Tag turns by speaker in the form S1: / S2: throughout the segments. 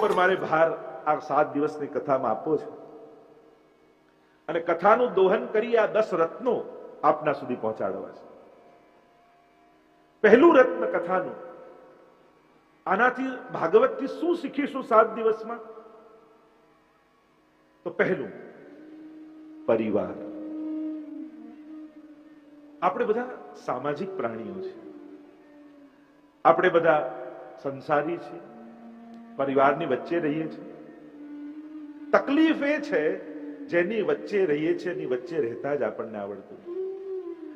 S1: ઉપર મારે ભાર આ સાત દિવસની કથામાં આપવો છે. અને કથાનું દોહન કરી આ દસ રત્નો આપના સુધી પહોંચાડવા છે. પહેલું રત્ન કથાનું. આનાથી ભાગવતથી શું શીખીશું સાત દિવસમાં? તો પહેલું, પરિવાર. આપણે બધા સામાજિક પ્રાણીઓ છે આપણે બધા સંસારી છીએ. પરિવારની વચ્ચે રહીએ છીએ. તકલીફ એ છે, જેની વચ્ચે રહીએ છીએ, એની વચ્ચે રહેતા જ આપણને આવડતું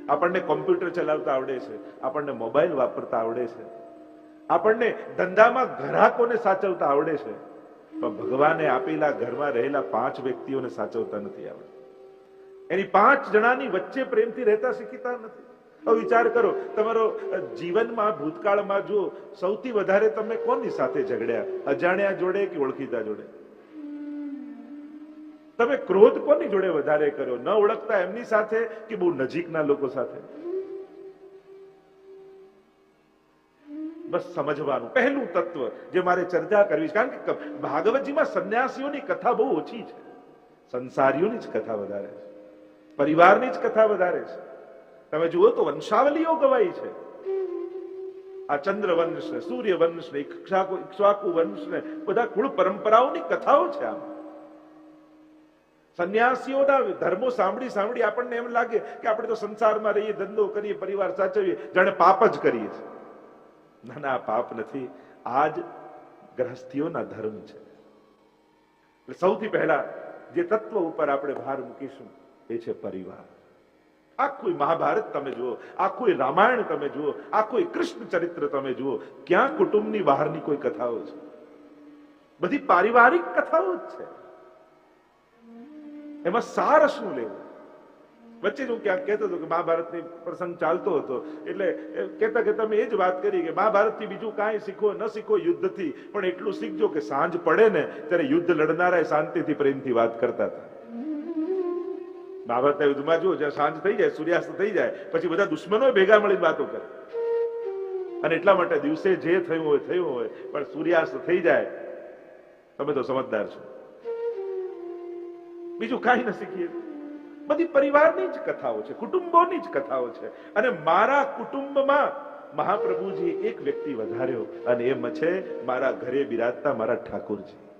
S1: આપણને કોમ્પ્યુટર ચલાવતા આવડે છે, આપણને મોબાઈલ વાપરતા આવડે છે. આપણને ધંધામાં ગ્રાહકોને સાચવતા આવડે છે, પણ ભગવાને આપેલા ઘરમાં રહેલા પાંચ વ્યક્તિઓને સાચવતા નથી આવડતું. એની પાંચ જણાની વચ્ચે પ્રેમથી રહેતા શીખતા નથી. વિચાર કરો. તમારો જીવનમાં, ભૂતકાળમાં જો સૌથી વધારે તમે કોની સાથે ઝઘડ્યા? અજાણ્યા જોડે કે ઓળખીતા જોડે? તમે ક્રોધ કોની જોડે વધારે કર્યો? ન ઓળખતા એમની સાથે કે બહુ નજીકના લોકો સાથે? બસ સમજવાનું. પહેલું તત્વ જે મારે ચર્ચા કરવી છે. કારણ કે, ભાગવતજીમાં સંન્યાસીઓની કથા બહુ ઓછી છે. સંસારીઓની જ કથા વધારે છે. પરિવારની જ કથા વધારે છે. તમે જુઓ તો વંશાવલીઓ ગવાઈ છે. આ ચંદ્ર વંશ ને સૂર્ય વંશ ને ઇક્ષ્વાકુ વંશ ને બધા કુળ પરંપરાઓની કથાઓ છે આમાં. સંન્યાસીઓના ધર્મો સાંભળી સાંભળી આપણને એમ લાગે કે આપણે તો સંસારમાં રહીએ, ધંધો કરીએ, પરિવાર સાચવીએ, જાણે પાપ જ કરીએ છીએ. ના ના, પાપ નથી. આ જ ગ્રહસ્થીઓના ધર્મ છે. એટલે સૌથી પહેલા જે તત્વ ઉપર આપણે ભાર મૂકીશું એ છે પરિવાર. આખું મહાભારત તમે જુઓ આખું રામાયણ તમે જુઓ આખું કૃષ્ણ ચરિત્ર તમે જુઓ, ક્યાં કુટુંબની બહારની કોઈ કથાઓ છે? બધી પારિવારિક કથાઓ જ છે. એમાં સાર શું લેવું. વચ્ચે હું ક્યાંક કહેતો હતો કે મહાભારતની પ્રસંગ ચાલતો હતો, એટલે કહેતા કહેતા મેં એ જ વાત કરી કે મહાભારતથી બીજું કાંઈ શીખો, ન શીખો યુદ્ધથી, પણ એટલું શીખજો કે સાંજ પડે ને ત્યારે યુદ્ધ લડનારા શાંતિથી પ્રેમથી વાત કરતા હતા. મહાભારતના યુદ્ધમાં જુઓ, જ્યાં સાંજ થઈ જાય, સૂર્યાસ્ત થઈ જાય, પછી બધા દુશ્મનો ભેગા મળીને વાતો કરે. અને એટલા માટે દિવસે જે થયું હોય થયું હોય, પણ સૂર્યાસ્ત થઈ જાય, તમે તો સમજદાર છો. બીજું કાંઈ ન શીખીએ. બધી પરિવારની જ કથાઓ છે, કુટુંબોની જ કથાઓ છે. અને મારા કુટુંબમાં મહાપ્રભુજી એક વ્યક્તિ વધાર્યો, અને એમ છે, મારા ઘરે બિરાજતા મારા ઠાકોરજી.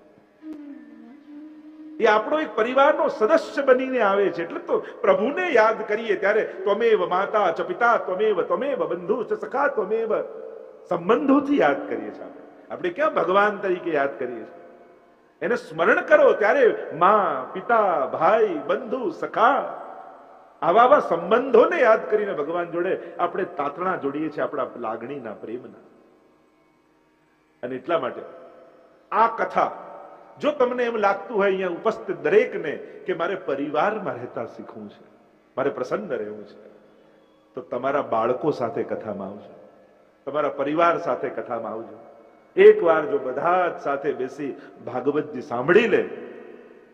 S1: એ આપણો એક પરિવારનો સદસ્ય બનીને આવે છે. એટલે તો પ્રભુને યાદ કરીએ ત્યારે ત્વમેવ માતા ચ પિતા, ત્વમેવ ત્વમેવ બંધુ ચ સખા, ત્વમેવ સંબંધોથી યાદ કરીએ છીએ આપણે. આપણે ક્યાં ભગવાન તરીકે યાદ કરીએ છીએ? એને સ્મરણ કરો ત્યારે માં, પિતા, ભાઈ, બંધુ, સખા આવા આવા સંબંધોને યાદ કરીને ભગવાન જોડે આપણે તાતણા જોડીએ છીએ આપણા લાગણીના પ્રેમના. અને એટલા માટે આ કથા જો તમને એમ લાગતું હોય અહીંયા ઉપસ્થિત દરેકને કે મારે પરિવારમાં રહેતા શીખવું છે, મારે પ્રસન્ન રહેવું છે, તો તમારા બાળકો સાથે કથામાં આવજો. તમારા પરિવાર સાથે કથામાં આવજો. એકવાર જો બધા જ સાથે બેસી ભાગવતજી સાંભળી લે,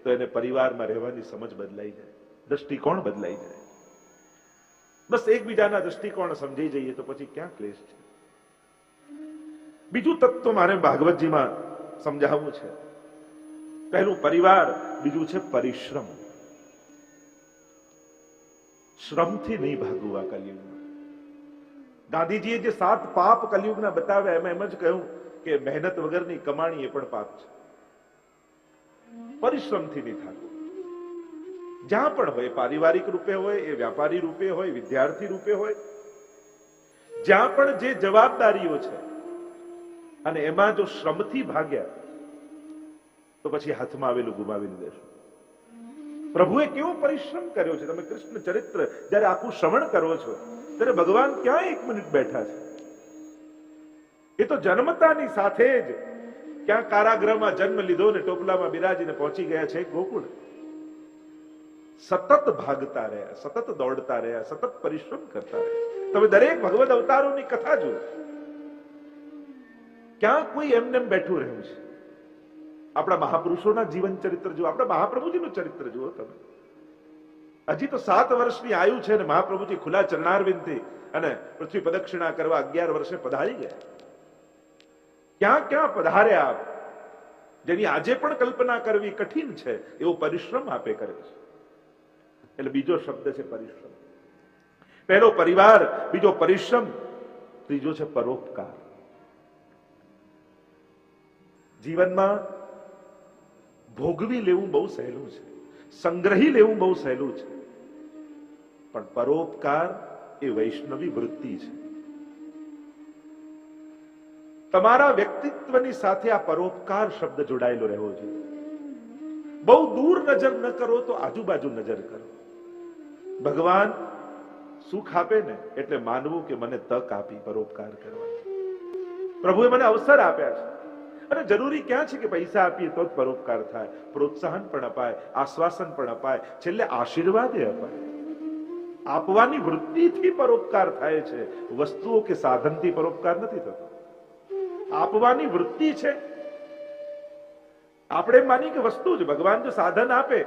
S1: તો એને પરિવારમાં રહેવાની સમજ બદલાઈ જાય. દ્રષ્ટિકોણ બદલાઈ જાય. બસ એકબીજાના દ્રષ્ટિકોણ સમજી જઈએ તો પછી ક્યાં ક્લેશ છે? બીજું તત્વ મારે ભાગવતજીમાં સમજાવવું છે. પહેલું પરિવાર, બીજું છે પરિશ્રમ. શ્રમથી નહીં ભાગવું આ કલયુગમાં. ગાંધીજીએ જે સાત પાપ કલયુગના બતાવ્યા, એમાં એમ જ કહ્યું કે મહેનત વગરની કમાણી એ પણ પાપ છે. પરિશ્રમથી નહીં થાકવું જ્યાં પણ હોય, પારિવારિક રૂપે હોય, એ વ્યાપારી રૂપે હોય, વિદ્યાર્થી રૂપે હોય, જ્યાં પણ જે જવાબદારીઓ છે, અને એમાં જો શ્રમથી ભાગ્યા તો પછી હાથમાં આવેલું ગુમાવી દેશો. પ્રભુએ કેવો પરિશ્રમ કર્યો છે? તમે કૃષ્ણ ચરિત્ર જ્યારે આખું શ્રવણ કરો છો, ત્યારે ભગવાન ક્યાં એક મિનિટ બેઠા છે? એ તો જન્મતાની સાથે જ ક્યાં કારાગ્રહમાં જન્મ લીધો ને ટોપલામાં બિરાજીને પહોંચી ગયા છે ગોકુળ. સતત ભાગતા રહ્યા, સતત દોડતા રહ્યા, સતત પરિશ્રમ કરતા રહ્યા. તમે દરેક ભગવદ અવતારોની કથા જુઓ. ક્યાં કોઈ એમને એમ બેઠું રહ્યું છે? આપણા મહાપુરુષોના જીવન ચરિત્ર જુઓ. આપણા મહાપ્રભુજીનું ચરિત્ર જુઓ તમે. હજી તો સાત વર્ષની આયુ છે ને મહાપ્રભુજી ખુલ્લા ચરણારવિંદથી અને પૃથ્વી પ્રદક્ષિણા કરવા અગિયાર વર્ષે પધારી ગયા. ક્યાં ક્યાં પધાર્યા આપ? જેની આજે પણ કલ્પના કરવી કઠિન છે, એવો પરિશ્રમ આપે કરે છે. એટલે બીજો શબ્દ છે પરિશ્રમ. પહેલો પરિવાર, બીજો પરિશ્રમ, ત્રીજો છે પરોપકાર. જીવનમાં ભોગવી લેવું બહુ સહેલું છે. સંગ્રહી લેવું બહુ સહેલું છે. પણ પરોપકાર એ વૈષ્ણવી વૃત્તિ છે. તમારા વ્યક્તિત્વની સાથે આ પરોપકાર શબ્દ જોડાયેલો રહેવો જોઈએ. બહુ દૂર નજર ન કરો તો આજુબાજુ નજર કરો. ભગવાન સુખ આપે ને એટલે માનવું કે મને તક આપી પરોપકાર કરવા. પ્રભુએ મને અવસર આપ્યા છે. અને જરૂરી ક્યાં છે કે પૈસા આપીએ તો જ પરોપકાર થાય, પ્રોત્સાહન પણ અપાય, આશ્વાસન પણ અપાય, છેલ્લે આશીર્વાદ અપાય. આપવાની વૃત્તિથી પરોપકાર થાય છે, વસ્તુઓ કે સાધનથી પરોપકાર નથી થતો. આપવાની વૃત્તિ છે. આપણે માની કે વસ્તુ જ, ભગવાન જો સાધન આપે,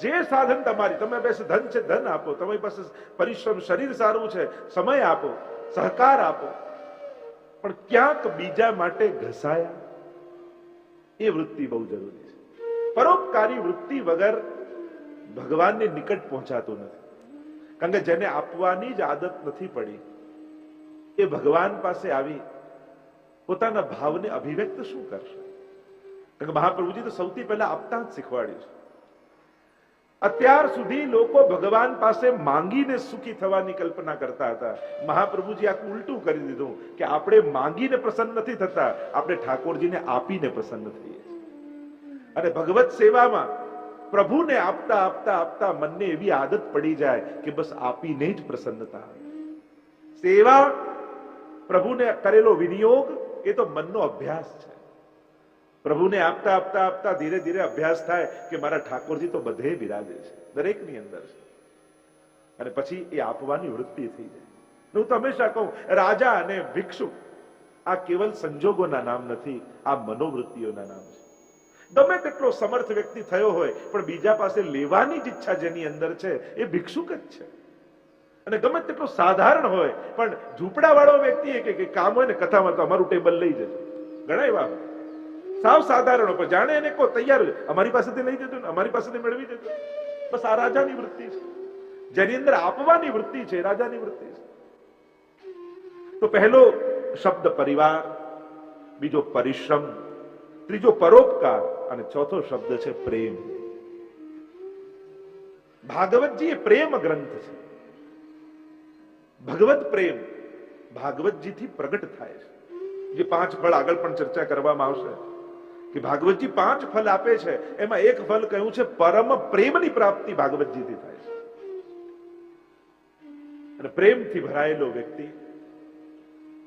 S1: જે સાધન તમારી, તમે પાસે ધન છે, ધન આપો તમારી પાસે પરિશ્રમ, શરીર સારું છે, સમય આપો, સહકાર આપો, પણ ક્યાંક બીજા માટે ઘસાયા. એ વૃત્તિ બહુ જરૂરી છે. પરોપકારી વૃત્તિ વગર ભગવાનને નિકટ પહોંચાતું નથી. કારણ કે જેને આપવાની જ આદત નથી પડી, એ ભગવાન પાસે આવી પોતાના ભાવને અભિવ્યક્ત શું કરશે? કારણ કે મહાપ્રભુજી તો સૌથી પહેલા આપતા જ શીખવાડ્યું છે. અત્યાર સુધી લોકો ભગવાન પાસે માંગીને સુખી થવાની કલ્પના કરતા હતા. મહાપ્રભુજી આખું ઉલટું કરી દીધું કે આપણે માંગીને પ્રસન્ન નથી થતા, આપણે ઠાકોરજીને આપીને પ્રસન્ન થઈએ. અને ભગવત સેવામાં પ્રભુને આપતા આપતા આપતા મનને એવી આદત પડી જાય કે બસ આપીને જ પ્રસન્નતા. સેવા પ્રભુને કરેલો વિનિયોગ એ તો મનનો અભ્યાસ છે. પ્રભુને આપતા આપતા આપતા ધીરે ધીરે અભ્યાસ થાય કે મારા ઠાકોરજી તો બધે બિરાજે છે, દરેકની અંદર છે. અને પછી એ આપવાની વૃત્તિ થઈ જાય. હું તો હંમેશા કહું, રાજા અને ભિક્ષુ, આ કેવલ સંજોગોના નામ નથી, આ મનોવૃત્તિઓના નામ છે. ગમે તેટલો સમર્થ વ્યક્તિ થયો હોય, પણ બીજા પાસે લેવાની જ ઈચ્છા જેની અંદર છે, એ ભિક્ષુક જ છે. અને ગમે તેટલો સાધારણ હોય, પણ ઝૂંપડા વ્યક્તિ એ કે કામ હોય ને કથામાં તો અમારું ટેબલ લઈ જજો. ઘણા એવા હોય. સાવ સાધારણ પણ જાણે એને કહો તૈયાર અમારી પાસેથી લઈ જજો ને, અમારી પાસેથી મેળવી જજો. બસ આ રાજાની વૃત્તિ છે. જેની અંદર આપવાની વૃત્તિ છે રાજાની વૃત્તિ છે. તો પહેલો શબ્દ પરિવાર, બીજો પરિશ્રમ, ત્રીજો પરોપકાર, અને ચોથો શબ્દ છે પ્રેમ. ભાગવતજી એ પ્રેમ ગ્રંથ છે. ભગવત પ્રેમ ભાગવતજીથી પ્રગટ થાય છે. જે પાંચ ફળ આગળ પણ ચર્ચા કરવામાં આવશે. કે ભાગવતજી પાંચ ફલ આપે છે, એમાં એક ફલ કહ્યું છે, પરમ પ્રેમની પ્રાપ્તિ ભાગવતજીથી થાય છે. અને પ્રેમથી ભરાયેલો વ્યક્તિ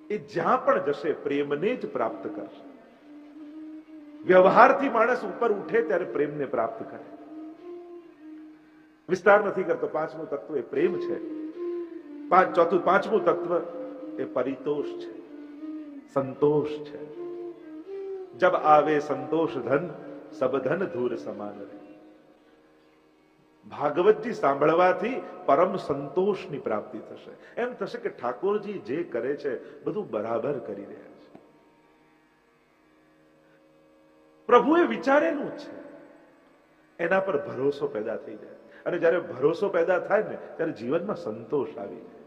S1: એ જ્યાં પણ જશે, પ્રેમને જ પ્રાપ્ત કરશે. વ્યવહારથી માણસ ઉપર ઉઠે ત્યારે પ્રેમને પ્રાપ્ત કરે. વિસ્તાર નથી કરતો, પાંચમું તત્વ એ પ્રેમ છે. પાંચ, ચોથું, પાંચમું તત્વ એ પરિતોષ છે. સંતોષ છે. જબ આવે સંતોષ ધન સબ ધન ધૂર સમાન રહે ભાગવતજી સાંભળવાથી પરમ સંતોષની પ્રાપ્તિ થશે। એમ થશે કે ઠાકોરજી જે કરે છે, બધું બરાબર કરી રહ્યા છે। પ્રભુએ વિચારેલું છે। એના પર ભરોસો પેદા થઈ જાય। અને જ્યારે ભરોસો પેદા થાય ને, ત્યારે જીવનમાં સંતોષ આવી જાય।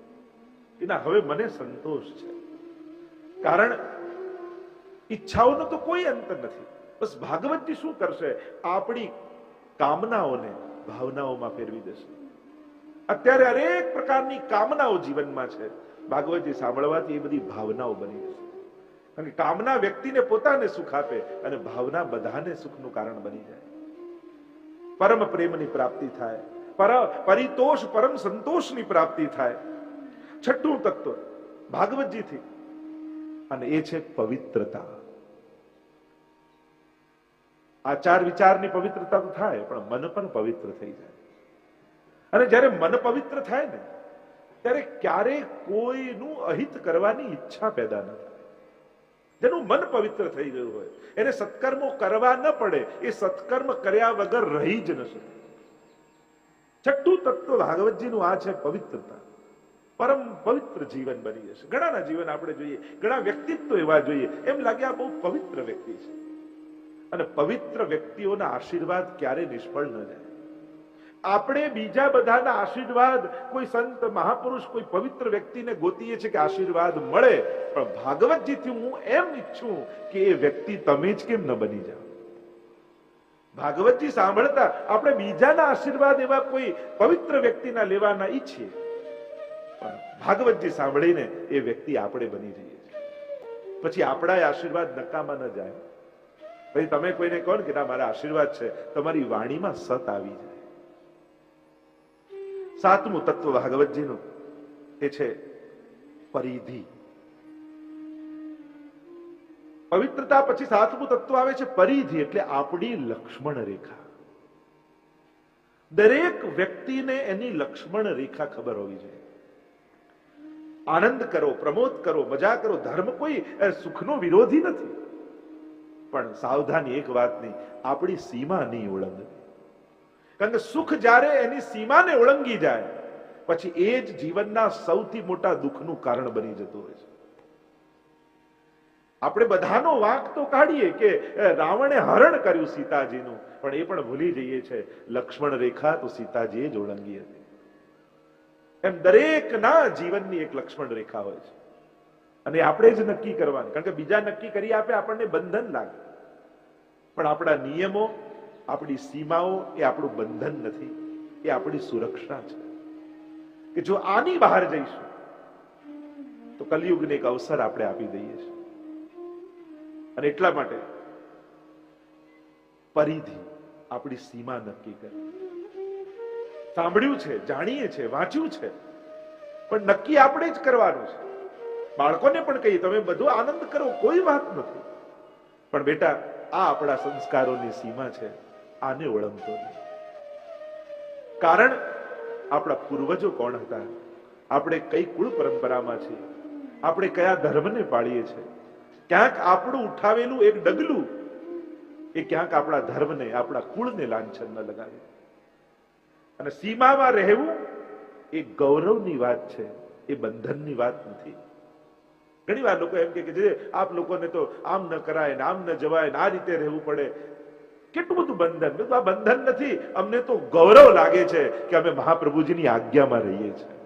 S1: એના હવે મને સંતોષ છે। કારણ ઈચ્છાઓનો તો કોઈ અંત નથી. બસ ભાગવતજી શું કરશે? આપણી કામનાઓને ભાવનાઓમાં ફેરવી દેશે. અત્યારે અનેક પ્રકારની કામનાઓ જીવનમાં છે. ભાગવતજી સાંભળવાથી એ બધી ભાવનાઓ બની જશે. કારણ કે કામના વ્યક્તિને પોતાને સુખ આપે અને ભાવના બધાને સુખનું કારણ બની જાય. પરમ પ્રેમની પ્રાપ્તિ થાય. પર, પરિતોષ, પરમ સંતોષની પ્રાપ્તિ થાય. છઠ્ઠું તત્વ, ભાગવતજીથી. અને એ છે પવિત્રતા. આચાર વિચારની પવિત્રતા થાય, પણ મન પણ પવિત્ર થઈ જાય. અને જ્યારે મન પવિત્ર થાય ને, ત્યારે ક્યારેય કોઈનું અહિત કરવાની ઈચ્છા પેદા ન થાય. જેનું મન પવિત્ર થઈ ગયું હોય, એને સત્કર્મો કરવા ન પડે, એ સત્કર્મ કર્યા વગર રહી જ ન શકે. છઠ્ઠું તત્વ ભાગવતજીનું આ છે પવિત્રતા. પરમ પવિત્ર જીવન બની જશે. ઘણાના જીવન આપણે જોઈએ, ઘણા વ્યક્તિત્વ એવા જોઈએ, એમ લાગે આ બહુ પવિત્ર વ્યક્તિ છે. અને પવિત્ર વ્યક્તિઓના આશીર્વાદ ક્યારે નિષ્ફળ ન જાય. આપણે બીજા બધાના આશીર્વાદ, કોઈ સંત, મહાપુરુષ, કોઈ પવિત્ર વ્યક્તિને ગોતીએ છે કે આશીર્વાદ મળે, પણ ભાગવતજીથી હું એમ ઈચ્છું કે એ વ્યક્તિ તમે જ કેમ ન બની જાઓ? ભાગવતજી સાંભળતા આપણે બીજાના આશીર્વાદ એવા કોઈ પવિત્ર વ્યક્તિના લેવાના ઈચ્છીએ. પણ ભાગવતજી સાંભળીને એ વ્યક્તિ આપણે બની જઈએ છીએ. પછી આપણા આશીર્વાદ નકામા ન જાય. પછી તમે કોઈને કહો કે ના, મારા આશીર્વાદ છે. તમારી વાણીમાં સત આવી જાય. સાતમું તત્વ ભાગવતજીનું એ છે પરિધિ. પવિત્રતા પછી સાતમું તત્વ આવે છે પરિધિ, એટલે આપણી લક્ષ્મણ રેખા. દરેક વ્યક્તિને એની લક્ષ્મણ રેખા ખબર હોવી જોઈએ. આનંદ કરો, પ્રમોદ કરો, મજા કરો. ધર્મ કોઈ સુખનો વિરોધી નથી. પણ સાવધાની એક વાતની આપણી સીમા નહીં ઓળંગે. કારણ કે સુખ જ્યારે એની સીમાને ઓળંગી જાય, પછી એ જ જીવનના સૌથી મોટા દુઃખનું કારણ બની જતું હોય છે. આપણે બધાનો વાંક તો કાઢીએ કે રાવણે હરણ કર્યું સીતાજીનું, પણ એ પણ ભૂલી જઈએ છે, લક્ષ્મણ રેખા તો સીતાજીએ જ ઓળંગી હતી. એમ દરેકના જીવનની એક લક્ષ્મણ રેખા હોય છે. અને આપણે જ નક્કી કરવાનું. કારણ કે બીજા નક્કી કરી આપે, આપણને બંધન લાગે. પણ આપણા નિયમો, આપણી સીમાઓ એ આપણું બંધન નથી. એ આપણી સુરક્ષા છે. કે જો આની બહાર જઈશું, તો કલયુગને એક અવસર આપણે આપી દઈએ છીએ. અને એટલા માટે પરિધિ આપણી સીમા નક્કી કરી. સાંભળ્યું છે, જાણીએ છે, વાંચ્યું છે, પણ નક્કી આપણે જ કરવાનું છે. બાળકોને પણ કહીએ, તમે બધો આનંદ કરો, કોઈ વાત નથી. પણ બેટા, આ આપણા સંસ્કારોની સીમા છે, આને ઓળંગતો નહીં. કારણ આપણા પૂર્વજો કોણ હતા? આપણે કઈ કુળ પરંપરામાં છીએ? આપણે કયા ધર્મને પાળીએ છીએ? ક્યાંક આપણું ઉઠાવેલું એક ડગલું એ ક્યાંક આપણા ધર્મને, આપણા કુળને લાંછન ન લગાવે. અને સીમામાં રહેવું એ ગૌરવની વાત છે, એ બંધનની વાત નથી. ઘણી વાર લોકો એમ કે જે આપ લોકોને તો આમ ન કરાય ને આમ ન જવાય ને આ રીતે રહેવું પડે. કેટલું બધું બંધન? આ બંધન નથી. અમને તો ગૌરવ લાગે છે કે અમે મહાપ્રભુજીની આજ્ઞામાં રહીએ છીએ.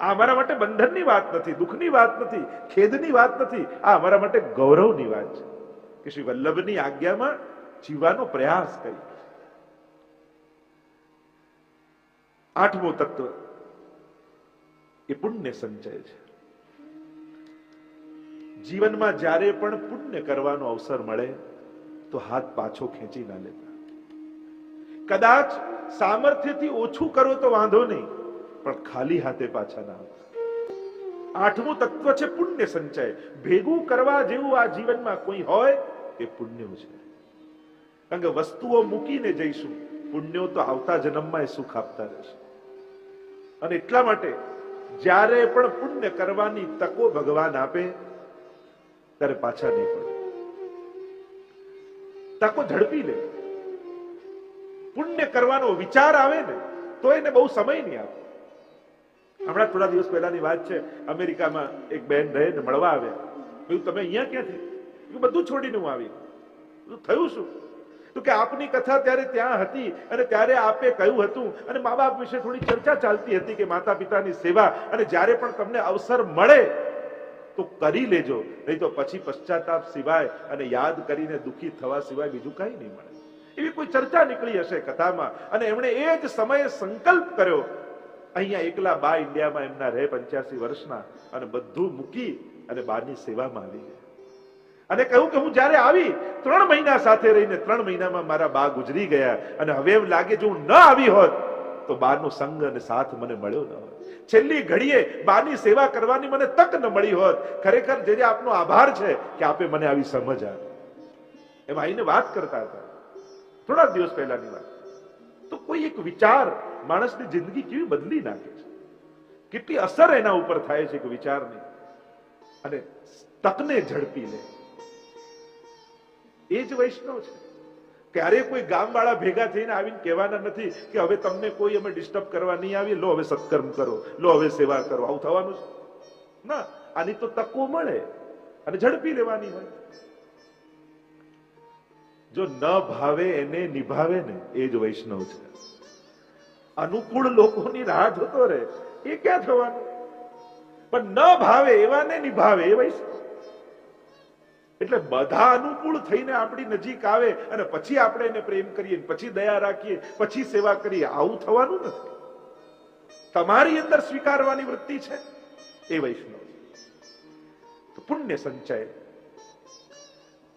S1: આ અમારા માટે બંધનની વાત નથી, દુઃખની વાત નથી, ખેદની વાત નથી. આ અમારા માટે ગૌરવની વાત છે કે શ્રી વલ્લભની આજ્ઞામાં જીવવાનો પ્રયાસ કરી. આઠમો તત્વ, એ પુણ્ય સંચય છે. જીવનમાં જ્યારે પણ પુણ્ય કરવાનો અવસર મળે, તો હાથ પાછો ખેંચી ના લેતા. કદાચ સામર્થ્યથી ઓછું કરો તો વાંધો નહીં, પણ ખાલી હાથે પાછા ના આઠમું તત્વ છે પુણ્ય સંચય. ભેગું કરવા જેવું આ જીવનમાં કોઈ હોય, એ પુણ્ય છે. કારણ કે વસ્તુઓ મૂકીને જઈશું, પુણ્યો તો આવતા જન્મમાં એ સુખ આપતા રહેશે. અને એટલા માટે જ્યારે પણ પુણ્ય કરવાની તકો ભગવાન આપે ત્યારે પાછા નહીં પડો. તકો ઝડપી લે. પુણ્ય કરવાનો વિચાર આવે ને, તો એને બહુ સમય નહીં આપે. હમણાં થોડા દિવસ પહેલાની વાત છે, અમેરિકામાં એક બેન રહે ને મળવા આવ્યા. કહ્યું તમે અહીંયા ક્યાંથી? મેં બધું છોડીને હું આવી થયું શું? તો કે આપની કથા ત્યારે ત્યાં હતી અને ત્યારે આપે કહ્યું હતું અને મા બાપ વિશે થોડી ચર્ચા ચાલતી હતી કે માતા પિતાની સેવા અને જ્યારે પણ તમને અવસર મળે તો કરી લેજો. નહીં તો પછી પશ્ચાતાપ સિવાય અને યાદ કરીને દુઃખી થવા સિવાય બીજું કંઈ નહીં મળે. એવી કોઈ ચર્ચા નીકળી હશે કથામાં. અને એમણે એ જ સમયે સંકલ્પ કર્યો. અહીંયા એકલા બા ઇન્ડિયામાં એમના રહે પંચ્યાસી વર્ષના અને બધું મૂકી અને બાની સેવામાં આવી અને કહ્યું કે હું જ્યારે આવી, ત્રણ મહિના સાથે રહીને ત્રણ મહિનામાં મારા બા ગુજરી ગયા. અને હવે એમ લાગે જો હું ન આવી હોત તો બાનો સંગ અને સાથ મને મળ્યો ન હોત છેલ્લી ઘડીએ બાની સેવા કરવાની મને તક ન મળી હોત. ખરેખર જે આપનો આભાર છે કે આપે મને આવી સમજ આપી. એ ભાઈને વાત કરતા હતા. થોડા દિવસ પહેલાની વાત. તો કોઈ એક વિચાર માણસની જિંદગી કેવી બદલી નાખે છે? કેટલી અસર એના ઉપર થાય છે કે વિચારની? અને તકને ઝડપી લે. એ જ વૈષ્ણવ છે. ક્યારે કોઈ ગામવાળા ભેગા થઈને આવીને કહેવાના નથી કે હવે તમને કોઈ અમે ડિસ્ટર્બ કરવા નહીં આવી લો હવે સત્કર્મ કરો, લો હવે સેવા કરો. આવું થવાનું છે? ના, આની તો તકો મળે અને ઝડપી લેવાની હોય. જો ન ભાવે એને નિભાવે ને, એ જ વૈષ્ણવ છે. અનુકૂળ લોકોની રાહ જોતો રહે, એ ક્યાં થવાનું? પણ ન ભાવે એવાને નિભાવે, એ વૈષ્ણવ. એટલે બધા અનુકૂળ થઈને આપણી નજીક આવે અને પછી આપણે એને પ્રેમ કરીએ, પછી દયા રાખીએ, પછી સેવા કરીએ, આવું થવાનું નથી. તમારી અંદર સ્વીકારવાની વૃત્તિ છે એ વૈષ્ણવ. તો પુણ્ય સંચય.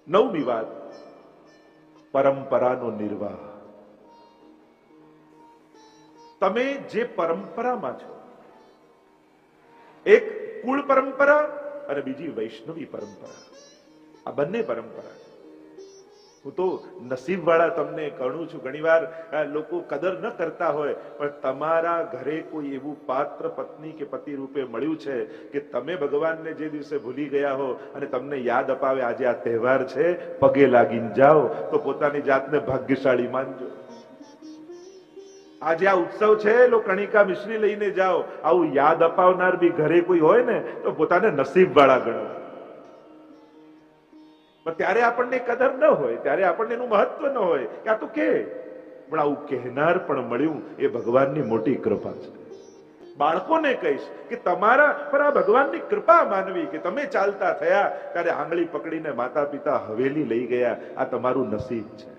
S1: નવમી વાત. પરંપરાનો નિર્વાહ. તમે જે પરંપરામાં છો, એક કુળ પરંપરા અને બીજી વૈષ્ણવી પરંપરા. આ બંને પરંપરા. હું તો નસીબ વાળા તમને કહું છું, ઘણીવાર લોકો કદર ન કરતા હોય, પણ તમારા ઘરે કોઈ એવું પાત્ર પત્ની કે પતિ રૂપે મળ્યું છે કે તમે ભગવાનને જે દિવસે ભૂલી ગયા હો અને તમને યાદ અપાવે આજે આ તહેવાર છે, પગે લાગીને જાઓ, તો પોતાની જાતને ભાગ્યશાળી માનજો. આજે આ ઉત્સવ છે, લો કણિકા મિશ્રી લઈને જાઓ. આવું યાદ અપાવનાર બી ઘરે કોઈ હોય ને, તો પોતાને નસીબ વાળા ગણો. પણ ત્યારે આપણને કદર ન હોય, ત્યારે આપણને એનું મહત્વ ન હોય કે આ તો કે. પણ આવું કહેનાર પણ મળ્યું એ ભગવાનની મોટી કૃપા છે. બાળકોને કહીશ કે તમારા પર આ ભગવાનની કૃપા માનવી કે તમે ચાલતા થયા ત્યારે આંગળી પકડીને માતા પિતા હવેલી લઈ ગયા, આ તમારું નસીબ છે.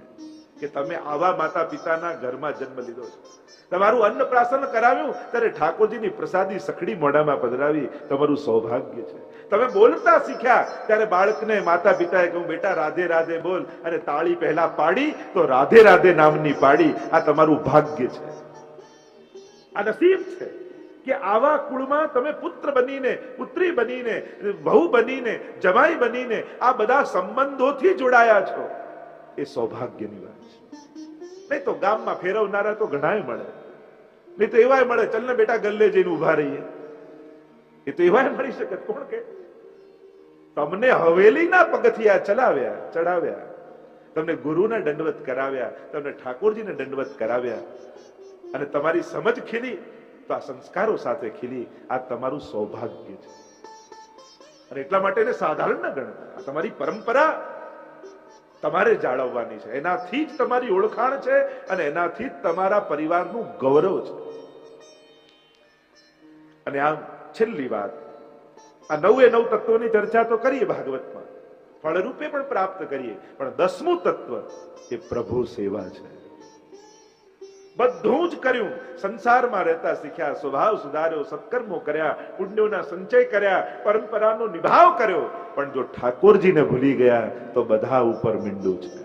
S1: કે તમે આવા માતા પિતાના ઘરમાં જન્મ લીધો છે. તમારું અન્નપ્રાશન કરાવ્યું ત્યારે ઠાકોરજીની પ્રસાદી સખડી મોઢામાં પધરાવી તમારું સૌભાગ્ય છે. તમે બોલતા શીખ્યા ત્યારે બાળકને માતા પિતાએ કહ્યું, બેટા, રાધે રાધે બોલ. અને તાળી પહેલા પાડી, તો રાધે રાધે નામની પાડી. આ તમારું ભાગ્ય છે. આ નસીબ છે કે આવા કુળમાં તમે પુત્ર બનીને, પુત્રી બનીને બહુ બનીને, જમાઈ બનીને આ બધા સંબંધોથી જોડાયા છો. એ સૌભાગ્યની વાત છે. નહીં તો ગામમાં ફેરવનારા તો ઘણાય મળે. નહીં તો એવાય મળે, ચલ ને બેટા, ગલ્લે જઈને ઊભા રહીએ. એ તો એવા મળી શકે. કોણ કે? તમને હવેલીના પગથિયા ચલાવ્યા, ચડાવ્યા. તમને ગુરુને દંડવત કરાવ્યા, તમને ઠાકોરજીને દંડવત કરાવ્યા. અને તમારી સમજ ખીલી, તો આ સંસ્કારો સાથે ખીલી, આ તમારું સૌભાગ્ય છે. અને એટલા માટે એને સાધારણ ન ગણતા તમારી પરંપરા તમારે જાળવવાની છે. એનાથી જ તમારી ઓળખાણ છે અને એનાથી જ તમારા પરિવારનું ગૌરવ છે. અને આમ છેલ્લી વાત. આ નવે નવ તત્વોની ચર્ચા તો કરીએ ભાગવતમાં. ફળરૂપે પણ પ્રાપ્ત કરીએ, પણ દસમું તત્વ એ પ્રભુ સેવા છે. બધું જ કર્યું. સંસારમાં રહેતા શીખ્યા, સ્વભાવ સુધાર્યો, સત્કર્મો કર્યા, પુણ્યોના સંચય કર્યા, પરંપરાનો નિભાવ કર્યો. પણ જો ઠાકોરજીને ભૂલી ગયા, તો બધા ઉપર મીંડું છે.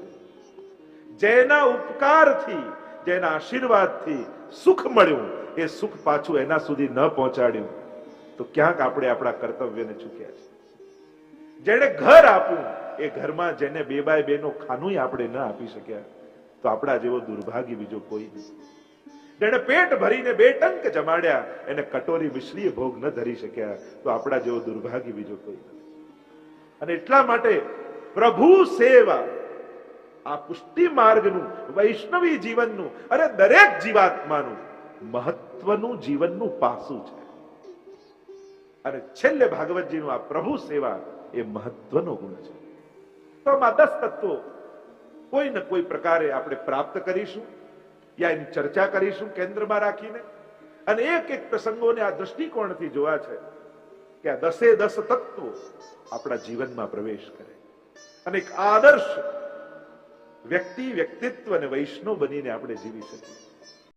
S1: જેના ઉપકારથી, જેના આશીર્વાદથી સુખ મળ્યું, એ સુખ પાછું એના સુધી ન પહોંચાડ્યું. તો ક્યાંક આપણે આપણા કર્તવ્યને ચૂક્યા છે જેને ઘર આપ્યું, એ ઘરમાં જેને બે બાય બે નો ખાનું આપણે ન આપી શક્યા, તો આપણા જેવો દુર્ભાગ્ય બીજો કોઈ નથી જેને પેટ ભરીને બે ટંક જમાડ્યા, એને કટોરી મિશ્રીએ ભોગ ન ધરી શક્યા, તો આપણા જેવો દુર્ભાગ્ય બીજો કોઈ નથી અને એટલા માટે પ્રભુ સેવા, આ પુષ્ટિ માર્ગનું, વૈષ્ણવી જીવનનું અને દરેક જીવાત્માનું મહત્વનું જીવનનું પાસું છે. અને છેલ્લે ભાગવતજીનું આ પ્રભુ સેવા એ મહત્વનો ગુણ છે. તો આમાં દસ તત્વો કોઈ ને કોઈ પ્રકારે આપણે પ્રાપ્ત કરીશું, યા એની ચર્ચા કરીશું કેન્દ્રમાં રાખીને. અને એક એક પ્રસંગોને આ દ્રષ્ટિકોણથી જોવા છે કે આ દસે દસ તત્વો આપણા જીવનમાં પ્રવેશ કરે. અને એક આદર્શ વ્યક્તિ, વ્યક્તિત્વ અને વૈષ્ણવ બનીને આપણે જીવી શકીએ.